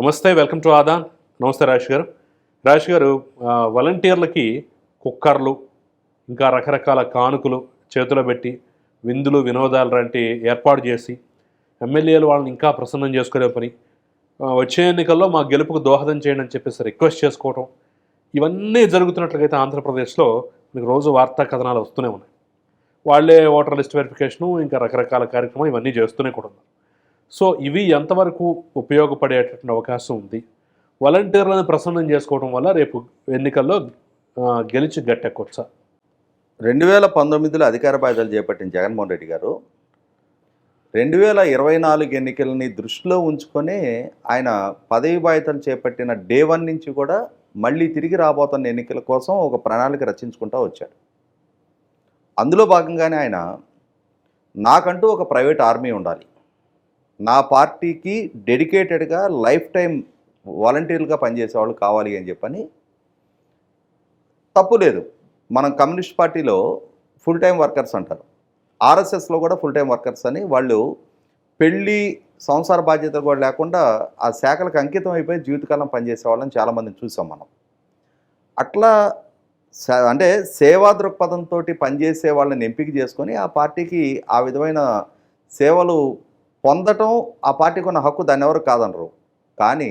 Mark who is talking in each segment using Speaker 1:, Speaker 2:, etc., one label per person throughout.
Speaker 1: నమస్తే welcome to Aadan. నమస్తే రాజేష్ గారు. రాజేష్ గారు వాలంటీర్లకి కుక్కర్లు ఇంకా రకరకాల కానుకలు చేతిలో పెట్టి విందులు వినోదాలు లాంటి ఏర్పాటు చేసి ఎమ్మెల్యేలు వాళ్ళని ఇంకా ప్రసన్నం చేసుకునే పని. వచ్చే ఎన్నికల్లో మా గెలుపుకు దోహదం చేయండి అని చెప్పేసి రిక్వెస్ట్ చేసుకోవటం. ఇవన్నీ జరుగుతున్నట్లయితే ఆంధ్రప్రదేశ్లో మీకు రోజు వార్తా కథనాలు వస్తూనే ఉన్నాయి. వాళ్ళే ఓటర్ లిస్ట్ వెరిఫికేషను ఇంకా రకరకాల కార్యక్రమం ఇవన్నీ చేస్తూనే కూడా ఉన్నారు. సో ఇవి ఎంతవరకు ఉపయోగపడేటటువంటి అవకాశం ఉంది? వాలంటీర్లను ప్రసన్నం చేసుకోవడం వల్ల రేపు ఎన్నికల్లో గెలిచి గట్టెక్కొచ్చా?
Speaker 2: రెండు వేల పంతొమ్మిదిలో అధికార బాధ్యతలు చేపట్టిన జగన్మోహన్ రెడ్డి గారు రెండు వేల ఇరవై నాలుగు ఎన్నికలని దృష్టిలో ఉంచుకొని ఆయన పదవి బాధ్యతలు చేపట్టిన డే వన్ నుంచి కూడా మళ్ళీ తిరిగి రాబోతున్న ఎన్నికల కోసం ఒక ప్రణాళిక రచించుకుంటూ వచ్చాడు. అందులో భాగంగానే ఆయన నాకంటూ ఒక ప్రైవేట్ ఆర్మీ ఉండాలి. నా పార్టీకి డెడికేటెడ్గా లైఫ్ టైం వాలంటీర్లుగా పనిచేసే వాళ్ళు కావాలి అని చెప్పని తప్పు లేదు. మనం కమ్యూనిస్ట్ పార్టీలో ఫుల్ టైం వర్కర్స్ అంటారు. ఆర్ఎస్ఎస్లో కూడా ఫుల్ టైం వర్కర్స్ అని వాళ్ళు పెళ్ళి సంసార బాధ్యతలు కూడా లేకుండా ఆ శాఖలకు అంకితం అయిపోయి జీవితకాలం పనిచేసే వాళ్ళని చాలామందిని చూసాం మనం. అట్లా అంటే సేవా దృక్పథంతో పనిచేసే వాళ్ళని ఎంపిక చేసుకొని ఆ పార్టీకి ఆ విధమైన సేవలు పొందటం ఆ పార్టీకి ఉన్న హక్కు దాన్ని ఎవరు కాదనరు. కానీ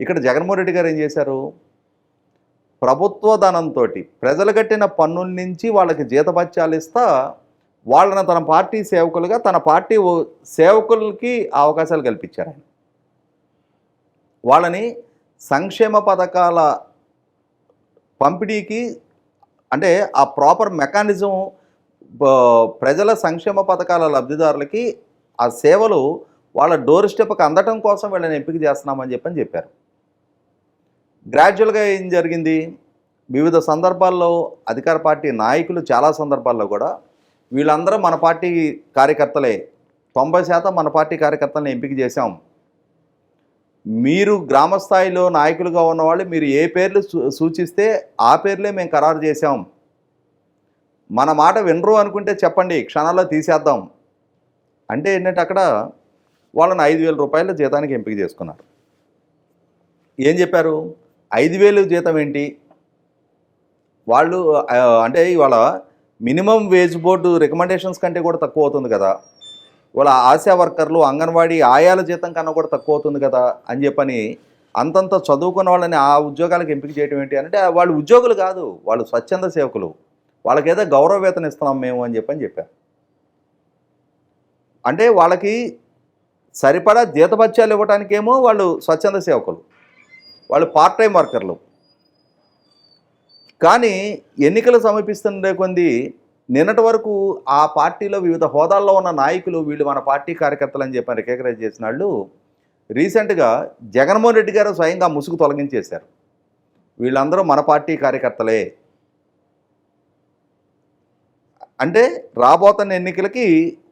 Speaker 2: ఇక్కడ జగన్మోహన్ రెడ్డి గారు ఏం చేశారు? ప్రభుత్వ ధనంతో ప్రజలు కట్టిన పన్నుల నుంచి వాళ్ళకి జీతభత్యాలు ఇస్తా వాళ్ళని తన పార్టీ సేవకులుగా తన పార్టీ సేవకులకి అవకాశాలు కల్పించారు ఆయన. వాళ్ళని సంక్షేమ పథకాల పంపిణీకి అంటే ఆ ప్రాపర్ మెకానిజం ప్రజల సంక్షేమ పథకాల లబ్ధిదారులకి ఆ సేవలు వాళ్ళ డోర్ స్టెప్కి అందటం కోసం వీళ్ళని ఎంపిక చేస్తున్నామని చెప్పని చెప్పారు. గ్రాడ్యువల్గా ఏం జరిగింది? వివిధ సందర్భాల్లో అధికార పార్టీ నాయకులు చాలా సందర్భాల్లో కూడా వీళ్ళందరూ మన పార్టీ కార్యకర్తలే. తొంభై శాతం మన పార్టీ కార్యకర్తలను ఎంపిక చేశాం. మీరు గ్రామ స్థాయిలో నాయకులుగా ఉన్నవాళ్ళు మీరు ఏ పేర్లు సూచిస్తే ఆ పేర్లే మేము ఖరారు చేశాం. మన మాట వినరు అనుకుంటే చెప్పండి క్షణాల్లో తీసేద్దాం. అంటే ఏంటంటే అక్కడ వాళ్ళని ఐదు వేల రూపాయల జీతానికి ఎంపిక చేసుకున్నారు. ఏం చెప్పారు? ఐదు వేలు జీతం ఏంటి? వాళ్ళు అంటే ఇవాళ మినిమం వేజ్ బోర్డు రికమెండేషన్స్ కంటే కూడా తక్కువ అవుతుంది కదా. వాళ్ళ ఆశా వర్కర్లు అంగన్వాడీ ఆయాల జీతం కన్నా కూడా తక్కువ అవుతుంది కదా అని చెప్పని అంతంత చదువుకున్న వాళ్ళని ఆ ఉద్యోగాలకు ఎంపిక చేయడం ఏంటి అంటే వాళ్ళు ఉద్యోగులు కాదు వాళ్ళు స్వచ్ఛంద సేవకులు. వాళ్ళకేదో గౌరవ వేతన ఇస్తున్నాం మేము అని చెప్పని చెప్పారు. అంటే వాళ్ళకి సరిపడా జీతభత్యాలు ఇవ్వడానికేమో వాళ్ళు స్వచ్ఛంద సేవకులు. వాళ్ళు పార్ట్ టైం వర్కర్లు కానీ ఎన్నికలు సమీపిస్తుండే కొంది నిన్నటి వరకు ఆ పార్టీలో వివిధ హోదాల్లో ఉన్న నాయకులు వీళ్ళు మన పార్టీ కార్యకర్తలు అని చెప్పి రికగ్నైజ్ చేసిన వాళ్ళు రీసెంట్గా జగన్మోహన్ రెడ్డి గారు స్వయంగా ముసుగు తొలగించేశారు. వీళ్ళందరూ మన పార్టీ కార్యకర్తలే. అంటే రాబోతున్న ఎన్నికలకి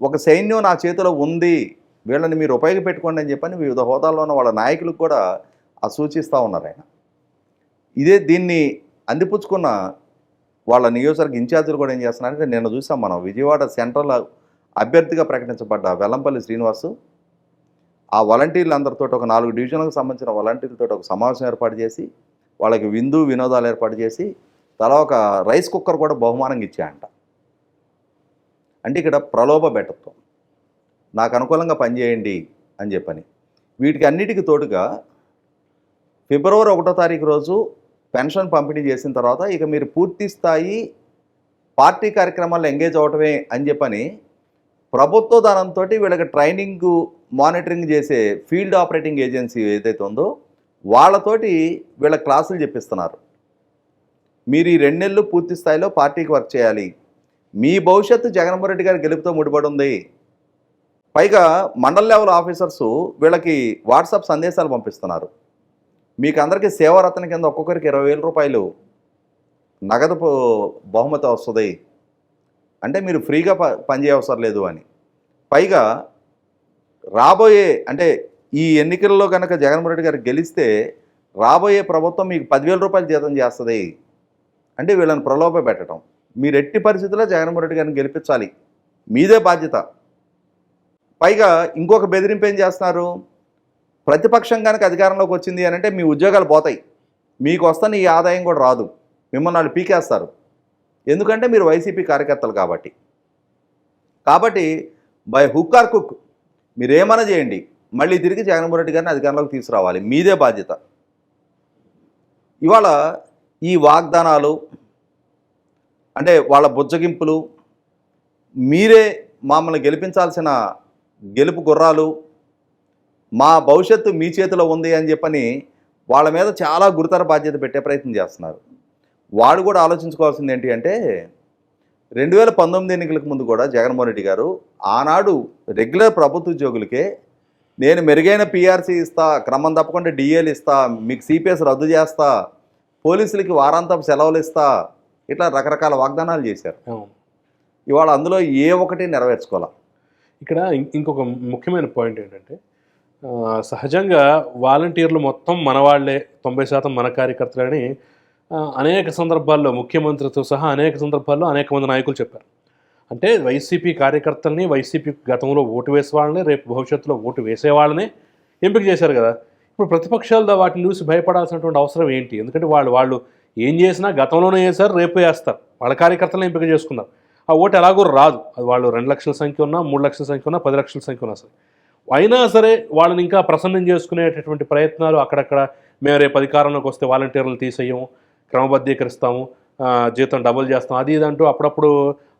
Speaker 2: ఒక సైన్యం నా చేతిలో ఉంది వీళ్ళని మీరు ఉపయోగపెట్టుకోండి అని చెప్పని వివిధ హోదాల్లో ఉన్న వాళ్ళ నాయకులకు కూడా ఆ సూచిస్తూ ఉన్నారు ఆయన. ఇదే దీన్ని అందిపుచ్చుకున్న వాళ్ళ నియోజకవర్గ ఇన్ఛార్జీలు కూడా ఏం చేస్తున్నారంటే నిన్న చూసాం మనం విజయవాడ సెంట్రల్ అభ్యర్థిగా ప్రకటించబడ్డ వెల్లంపల్లి శ్రీనివాసు ఆ వాలంటీర్లు అందరితో ఒక నాలుగు డివిజన్లకు సంబంధించిన వాలంటీర్లతో ఒక సమావేశం ఏర్పాటు చేసి వాళ్ళకి విందు వినోదాలు ఏర్పాటు చేసి తర్వాత ఒక రైస్ కుక్కర్ కూడా బహుమానంగా ఇచ్చాయంట. అంటే ఇక్కడ ప్రలోభ బెటత్వం. నాకు అనుకూలంగా పనిచేయండి అని చెప్పని. వీటికి అన్నిటికీ తోడుగా ఫిబ్రవరి ఒకటో తారీఖు రోజు పెన్షన్ పంపిణీ చేసిన తర్వాత ఇక మీరు పూర్తి స్థాయి పార్టీ కార్యక్రమాల్లో ఎంగేజ్ అవటమే అని చెప్పని ప్రభుత్వ దానంతో వీళ్ళకి ట్రైనింగ్ మానిటరింగ్ చేసే ఫీల్డ్ ఆపరేటింగ్ ఏజెన్సీ ఏదైతే ఉందో వాళ్ళతోటి వీళ్ళ క్లాసులు చెప్పిస్తున్నారు. మీరు ఈ రెండు నెలలు పూర్తి స్థాయిలో పార్టీకి వర్క్ చేయాలి. మీ భవిష్యత్తు జగన్మోహన్ రెడ్డి గారి గెలుపుతో ముడిపడి ఉంది పైగా మండల్ లెవెల్ ఆఫీసర్సు వీళ్ళకి వాట్సాప్ సందేశాలు పంపిస్తున్నారు. మీకు అందరికీ సేవారత్న కింద ఒక్కొక్కరికి ఇరవై వేల రూపాయలు నగదు బహుమతి వస్తుంది. అంటే మీరు ఫ్రీగా ప పనిచేయవసరం లేదు అని. పైగా రాబోయే అంటే ఈ ఎన్నికల్లో కనుక జగన్మోహన్ రెడ్డి గారు గెలిస్తే రాబోయే ప్రభుత్వం మీకు పదివేల రూపాయలు జీతం చేస్తుంది. అంటే వీళ్ళని ప్రలోభ పెట్టడం. మీరు ఎట్టి పరిస్థితుల్లో జగన్మోహన్ రెడ్డి గారిని గెలిపించాలి. మీదే బాధ్యత. పైగా ఇంకొక బెదిరింపు ఏం చేస్తున్నారు? ప్రతిపక్షం కనుక అధికారంలోకి వచ్చింది అని అంటే మీ ఉద్యోగాలు పోతాయి. మీకు వస్తున్న ఈ ఆదాయం కూడా రాదు. మిమ్మల్ని వాళ్ళు పీకేస్తారు. ఎందుకంటే మీరు వైసీపీ కార్యకర్తలు కాబట్టి. కాబట్టి బై హుక్ ఆర్ కుక్ మీరు ఏమైనా చేయండి. మళ్ళీ తిరిగి జగన్మోహన్ రెడ్డి గారిని అధికారంలోకి తీసుకురావాలి. మీదే బాధ్యత. ఇవాళ ఈ వాగ్దానాలు అంటే వాళ్ళ బుజ్జగింపులు మీరే మమ్మల్ని గెలిపించాల్సిన గెలుపు గుర్రాలు మా భవిష్యత్తు మీ చేతిలో ఉంది అని చెప్పని వాళ్ళ మీద చాలా గురుతర బాధ్యత పెట్టే ప్రయత్నం చేస్తున్నారు. వాడు కూడా ఆలోచించుకోవాల్సింది ఏంటి అంటే రెండు వేల పంతొమ్మిది ఎన్నికలకు ముందు కూడా జగన్మోహన్ రెడ్డి గారు ఆనాడు రెగ్యులర్ ప్రభుత్వ ఉద్యోగులకే నేను మెరుగైన పీఆర్సీ ఇస్తా క్రమం తప్పకుండా డిఏలు ఇస్తా మీకు సిపిఎస్ రద్దు చేస్తా పోలీసులకి వారాంతపు సెలవులు ఇస్తా ఇట్లా రకరకాల వాగ్దానాలు చేశారు. ఇవాళ అందులో ఏ ఒకటి నెరవేర్చుకోవాలి?
Speaker 1: ఇక్కడ ఇంకొక ముఖ్యమైన పాయింట్ ఏంటంటే సహజంగా వాలంటీర్లు మొత్తం మన వాళ్ళే తొంభై శాతం మన కార్యకర్తలని అనేక సందర్భాల్లో ముఖ్యమంత్రితో సహా అనేక సందర్భాల్లో అనేక మంది నాయకులు చెప్పారు. అంటే వైసీపీ కార్యకర్తల్ని వైసీపీ గతంలో ఓటు వేసే వాళ్ళని రేపు భవిష్యత్తులో ఓటు వేసే వాళ్ళని ఎంపిక చేశారు కదా. ఇప్పుడు ప్రతిపక్షాలు వాటిని చూసి భయపడాల్సినటువంటి అవసరం ఏంటి? ఎందుకంటే వాళ్ళు వాళ్ళు ఏం చేసినా గతంలోనే చేశారు రేపు వేస్తారు వాళ్ళ కార్యకర్తలను ఎంపిక చేసుకున్నారు ఆ ఓటు ఎలాగో రాదు. అది వాళ్ళు రెండు లక్షల సంఖ్య ఉన్నా మూడు లక్షల సంఖ్య ఉన్నా పది లక్షల సంఖ్య ఉన్నా సరే. అయినా సరే వాళ్ళని ఇంకా ప్రసన్నం చేసుకునేటటువంటి ప్రయత్నాలు అక్కడక్కడ మేము రేపు అధికారంలోకి వస్తే వాలంటీర్లు తీసేయము క్రమబద్ధీకరిస్తాము జీతం డబుల్ చేస్తాం అది ఇది అంటూ అప్పుడప్పుడు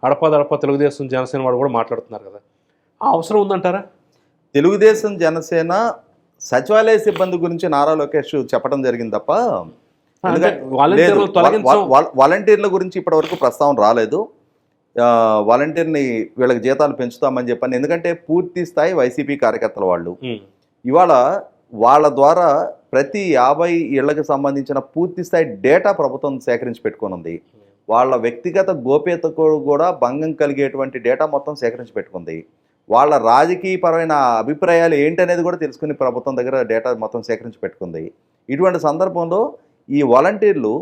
Speaker 1: అడపదడప తెలుగుదేశం జనసేన వాళ్ళు కూడా మాట్లాడుతున్నారు కదా. ఆ అవసరం ఉందంటారా?
Speaker 2: తెలుగుదేశం జనసేన సచివాలయ సిబ్బంది గురించి నారా లోకేష్ చెప్పడం జరిగింది తప్ప
Speaker 1: వాలంటీర్లు
Speaker 2: గురించి ఇప్పటివరకు ప్రస్తావన రాలేదు. వాలంటీర్ని వీళ్ళకి జీతాలు పెంచుతామని చెప్పని. ఎందుకంటే పూర్తి స్థాయి వైసీపీ కార్యకర్తల వాళ్ళు. ఇవాళ వాళ్ళ ద్వారా ప్రతి యాభై ఇళ్ళకు సంబంధించిన పూర్తి స్థాయి డేటా ప్రభుత్వం సేకరించి పెట్టుకొని ఉంది వాళ్ళ వ్యక్తిగత గోప్యతకు కూడా భంగం కలిగేటువంటి డేటా మొత్తం సేకరించి పెట్టుకుంది. వాళ్ళ రాజకీయపరమైన అభిప్రాయాలు ఏంటనేది కూడా తెలుసుకుని ప్రభుత్వం దగ్గర డేటా మొత్తం సేకరించి పెట్టుకుంది. ఇటువంటి సందర్భంలో ఈ వాలంటీర్లు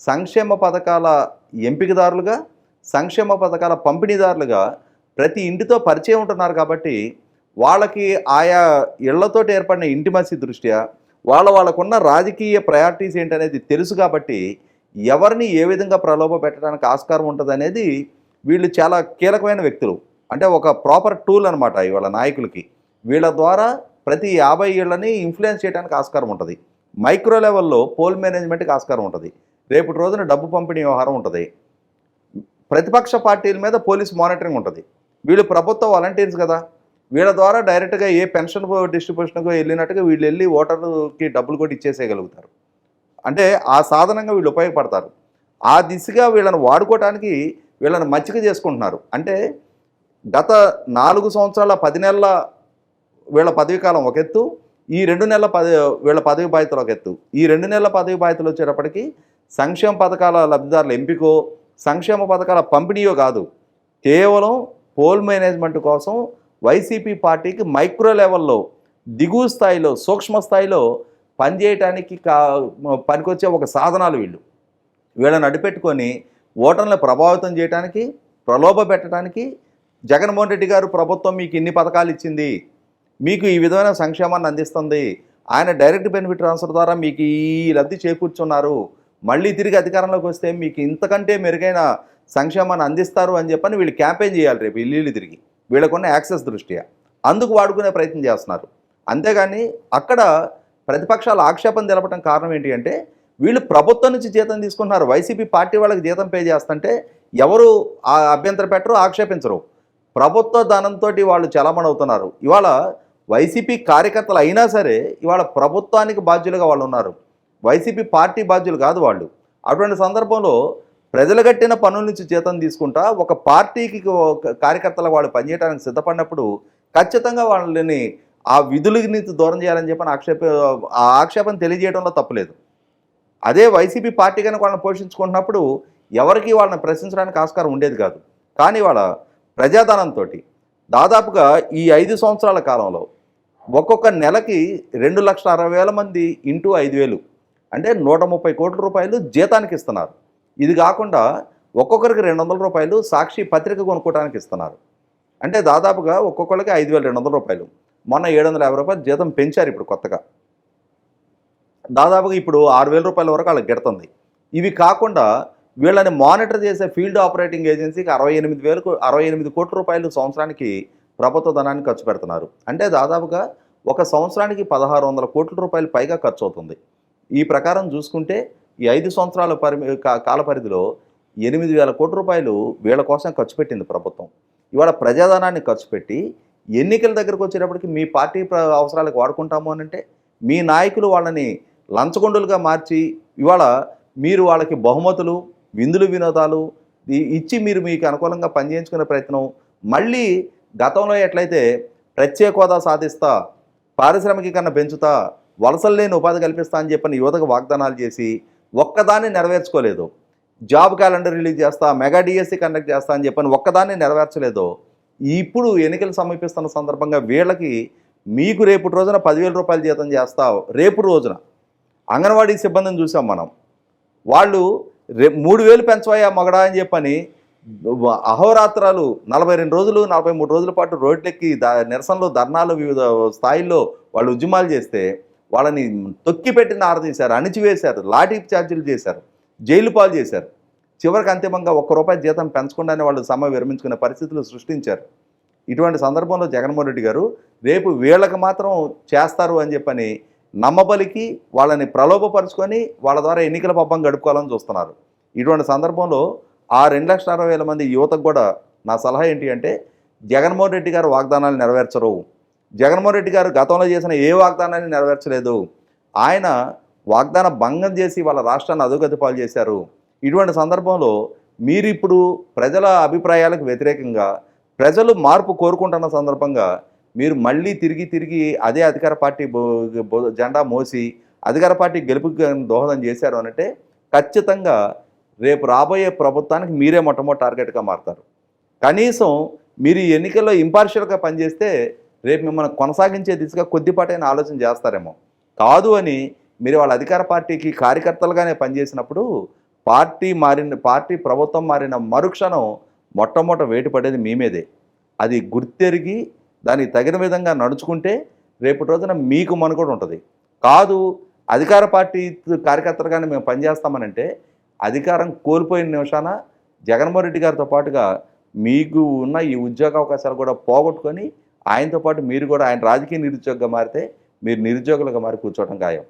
Speaker 2: సంక్షేమ పథకాల ఎంపికదారులుగా సంక్షేమ పథకాల పంపిణీదారులుగా ప్రతి ఇంటితో పరిచయం ఉంటున్నారు కాబట్టి వాళ్ళకి ఆయా ఇళ్ళతోటి ఏర్పడిన ఇంటిమసీ దృష్ట్యా వాళ్ళ వాళ్ళకున్న రాజకీయ ప్రయారిటీస్ ఏంటనేది తెలుసు కాబట్టి ఎవరిని ఏ విధంగా ప్రలోభ పెట్టడానికి ఆస్కారం ఉంటుంది అనేది వీళ్ళు చాలా కీలకమైన వ్యక్తులు. అంటే ఒక ప్రాపర్ టూల్ అనమాట ఇవాళ నాయకులకి. వీళ్ళ ద్వారా ప్రతి యాభై ఏళ్ళని ఇన్ఫ్లుయెన్స్ చేయడానికి ఆస్కారం ఉంటుంది. మైక్రో లెవెల్లో పోల్ మేనేజ్మెంట్కి ఆస్కారం ఉంటుంది. రేపటి రోజున డబ్బు పంపిణీ వ్యవహారం ఉంటుంది. ప్రతిపక్ష పార్టీల మీద పోలీస్ మానిటరింగ్ ఉంటుంది. వీళ్ళు ప్రభుత్వ వాలంటీర్స్ కదా. వీళ్ళ ద్వారా డైరెక్ట్గా ఏ పెన్షన్ డిస్ట్రిబ్యూషన్కి వెళ్ళినట్టుగా వీళ్ళు వెళ్ళి ఓటర్కి డబ్బులు కూడా ఇచ్చేసేయగలుగుతారు. అంటే ఆ సాధనంగా వీళ్ళు ఉపయోగపడతారు. ఆ దిశగా వీళ్ళని వాడుకోవటానికి వీళ్ళని మచ్చిక చేసుకుంటున్నారు. అంటే గత నాలుగు సంవత్సరాల పది నెలల వీళ్ళ పదవీకాలం ఒక ఎత్తు ఈ రెండు నెలల పద వీళ్ళ పదవి బాధ్యతలు ఒక ఎత్తు ఈ రెండు నెలల పదవి బాధ్యతలు వచ్చేటప్పటికి సంక్షేమ పథకాల లబ్ధిదారుల ఎంపికో సంక్షేమ పథకాల పంపిణీయో కాదు. కేవలం పోల్ మేనేజ్మెంట్ కోసం వైసీపీ పార్టీకి మైక్రో లెవెల్లో దిగువ స్థాయిలో సూక్ష్మ స్థాయిలో పనిచేయటానికి కా పనికొచ్చే ఒక సాధనాలు వీళ్ళు. వీళ్ళని అడ్డుపెట్టుకొని ఓటర్లను ప్రభావితం చేయడానికి ప్రలోభ పెట్టడానికి జగన్మోహన్ రెడ్డి గారు ప్రభుత్వం మీకు ఇన్ని పథకాలు ఇచ్చింది. మీకు ఈ విధమైన సంక్షేమాన్ని అందిస్తుంది. ఆయన డైరెక్ట్ బెనిఫిట్ ట్రాన్స్ఫర్ ద్వారా మీకు ఈ లబ్ధి చేకూర్చున్నారు. మళ్ళీ తిరిగి అధికారంలోకి వస్తే మీకు ఇంతకంటే మెరుగైన సంక్షేమాన్ని అందిస్తారు అని చెప్పని వీళ్ళు క్యాంపెయిన్ చేయాలి రేపు ఇల్లు తిరిగి. వీళ్ళకున్న యాక్సెస్ దృష్ట్యా. అందుకు వాడుకునే ప్రయత్నం చేస్తున్నారు. అంతేగాని అక్కడ ప్రతిపక్షాలు ఆక్షేపం తెలపడం కారణం ఏంటి అంటే వీళ్ళు ప్రభుత్వం నుంచి జీతం తీసుకుంటున్నారు. వైసీపీ పార్టీ వాళ్ళకి జీతం పే చేస్తుంటే ఎవరు ఆ అభ్యంతర పెట్టరు ఆక్షేపించరు. ప్రభుత్వ ధనంతో వాళ్ళు చలామణి అవుతున్నారు ఇవాళ వైసీపీ కార్యకర్తలు అయినా సరే ఇవాళ ప్రభుత్వానికి బాధ్యులుగా వాళ్ళు ఉన్నారు. వైసీపీ పార్టీ బాధ్యులు కాదు వాళ్ళు. అటువంటి సందర్భంలో ప్రజలు కట్టిన పనుల నుంచి జీతం తీసుకుంటా ఒక పార్టీకి ఒక కార్యకర్తలు వాళ్ళు పనిచేయడానికి సిద్ధపడినప్పుడు ఖచ్చితంగా వాళ్ళని ఆ విధుల నుంచి దూరం చేయాలని చెప్పని ఆక్షేప ఆ ఆక్షేపం తెలియజేయడంలో తప్పులేదు. అదే వైసీపీ పార్టీ కనుక వాళ్ళని పోషించుకుంటున్నప్పుడు ఎవరికి వాళ్ళని ప్రశ్నించడానికి ఆస్కారం ఉండేది కాదు. కానీ వాళ్ళ ప్రజాధనంతో దాదాపుగా ఈ ఐదు సంవత్సరాల కాలంలో ఒక్కొక్క నెలకి రెండు లక్షల అరవై వేల మంది ఇంటూ ఐదు వేలు. అంటే నూట ముప్పై కోట్ల రూపాయలు జీతానికి ఇస్తున్నారు. ఇది కాకుండా ఒక్కొక్కరికి రెండు వందల రూపాయలు సాక్షి పత్రిక కొనుక్కోవడానికి ఇస్తున్నారు. అంటే దాదాపుగా ఒక్కొక్కరికి ఐదు వేల రెండు వందల రూపాయలు. మొన్న ఏడు వందల యాభై రూపాయలు జీతం పెంచారు ఇప్పుడు కొత్తగా. దాదాపుగా ఇప్పుడు ఆరు వేల రూపాయల వరకు వాళ్ళకి గెడుతుంది. ఇవి కాకుండా వీళ్ళని మానిటర్ చేసే ఫీల్డ్ ఆపరేటింగ్ ఏజెన్సీకి అరవై ఎనిమిది వేలకు అరవై ఎనిమిది కోట్ల రూపాయలు సంవత్సరానికి ప్రభుత్వ ధనాన్ని ఖర్చు పెడుతున్నారు. అంటే దాదాపుగా ఒక సంవత్సరానికి పదహారు వందల కోట్ల రూపాయలు పైగా ఖర్చు అవుతుంది ఈ ప్రకారం చూసుకుంటే ఈ ఐదు సంవత్సరాల పరిమి కాల పరిధిలో ఎనిమిది వేల కోట్ల రూపాయలు వీళ్ళ కోసం ఖర్చు పెట్టింది ప్రభుత్వం. ఇవాళ ప్రజాధనాన్ని ఖర్చు పెట్టి ఎన్నికల దగ్గరకు వచ్చేటప్పటికి మీ పార్టీ ప్ర- అవసరాలకు వాడుకుంటాము అని అంటే మీ నాయకులు వాళ్ళని లంచగొండులుగా మార్చి ఇవాళ మీరు వాళ్ళకి బహుమతులు విందులు వినోదాలు ఇచ్చి మీరు మీకు అనుకూలంగా పనిచేయించుకునే ప్రయత్నం మళ్ళీ గతంలో ఎట్లయితే ప్రత్యేక హోదా సాధిస్తా పారిశ్రామికీకరణ పెంచుతా వలసలు లేని ఉపాధి కల్పిస్తా అని చెప్పని యువతకు వాగ్దానాలు చేసి ఒక్కదాన్ని నెరవేర్చుకోలేదు. జాబ్ క్యాలెండర్ రిలీజ్ చేస్తా మెగా డిఎస్సి కండక్ట్ చేస్తా అని చెప్పని ఒక్కదాన్ని నెరవేర్చలేదు. ఇప్పుడు ఎన్నికలు సమీపిస్తున్న సందర్భంగా వీళ్ళకి మీకు రేపు రోజున పదివేల రూపాయలు జీతం చేస్తా రేపు రోజున అంగన్వాడీ సిబ్బందిని చూసాం మనం. వాళ్ళు రే మూడు వేలు పెంచవయ్యా మగడా అని చెప్పని అహోరాత్రాలు నలభై రెండు రోజులు నలభై మూడు రోజుల పాటు రోడ్లెక్కి ద నిరసనలు ధర్నాలు వివిధ స్థాయిల్లో వాళ్ళు ఉద్యమాలు చేస్తే వాళ్ళని తొక్కిపెట్టి నారదీశారు అణిచివేశారు లాఠీ ఛార్జీలు చేశారు జైలు పాలు చేశారు. చివరికి అంతిమంగా ఒక్క రూపాయి జీతం పెంచకుండానే వాళ్ళు సమ్మె విరమించుకునే పరిస్థితులు సృష్టించారు. ఇటువంటి సందర్భంలో జగన్మోహన్ రెడ్డి గారు రేపు వీళ్ళకి మాత్రం చేస్తారు అని చెప్పని నమ్మబలికి వాళ్ళని ప్రలోభపరుచుకొని వాళ్ళ ద్వారా ఎన్నికల పబ్బం గడుపుకోవాలని చూస్తున్నారు. ఇటువంటి సందర్భంలో ఆ రెండు లక్షల అరవై వేల మంది యువతకు కూడా నా సలహా ఏంటి అంటే జగన్మోహన్ రెడ్డి గారు వాగ్దానాలు నెరవేర్చరు. జగన్మోహన్ రెడ్డి గారు గతంలో చేసిన ఏ వాగ్దానాన్ని నెరవేర్చలేదు. ఆయన వాగ్దాన భంగం చేసి వాళ్ళ రాష్ట్రాన్ని అధోగతి పాలు చేశారు. ఇటువంటి సందర్భంలో మీరు ఇప్పుడు ప్రజల అభిప్రాయాలకు వ్యతిరేకంగా ప్రజలు మార్పు కోరుకుంటున్న సందర్భంగా మీరు మళ్ళీ తిరిగి తిరిగి అదే అధికార పార్టీ బో- బో- జెండా మోసి అధికార పార్టీ గెలుపుకి దోహదం చేశారు అనంటే ఖచ్చితంగా రేపు రాబోయే ప్రభుత్వానికి మీరే మొట్టమొదటి టార్గెట్గా మారుతారు. కనీసం మీరు ఈ ఎన్నికల్లో ఇంపార్షియల్గా పనిచేస్తే రేపు మిమ్మల్ని కొనసాగించే దిశగా కొద్దిపాటైన ఆలోచన చేస్తారేమో. కాదు అని మీరు వాళ్ళ అధికార పార్టీకి కార్యకర్తలుగానే పనిచేసినప్పుడు పార్టీ మారిన పార్టీ ప్రభుత్వం మారిన మరుక్షణం మొట్టమొదట వేటు పడేది మీ మీదే. అది గుర్తెరిగి దానికి తగిన విధంగా నడుచుకుంటే రేపటి రోజున మీకు మనుగడ ఉంటుంది. కాదు అధికార పార్టీ కార్యకర్తలుగానే మేము పనిచేస్తామనంటే అధికారం కోల్పోయిన నిమిషాన జగన్మోహన్ రెడ్డి గారితో పాటుగా మీకు ఉన్న ఈ ఉద్యోగ అవకాశాలు కూడా పోగొట్టుకొని ఆయనతో పాటు మీరు కూడా ఆయన రాజకీయ నిరుద్యోగంగా మారితే మీరు నిరుద్యోగులుగా మారి కూర్చోవడం ఖాయం.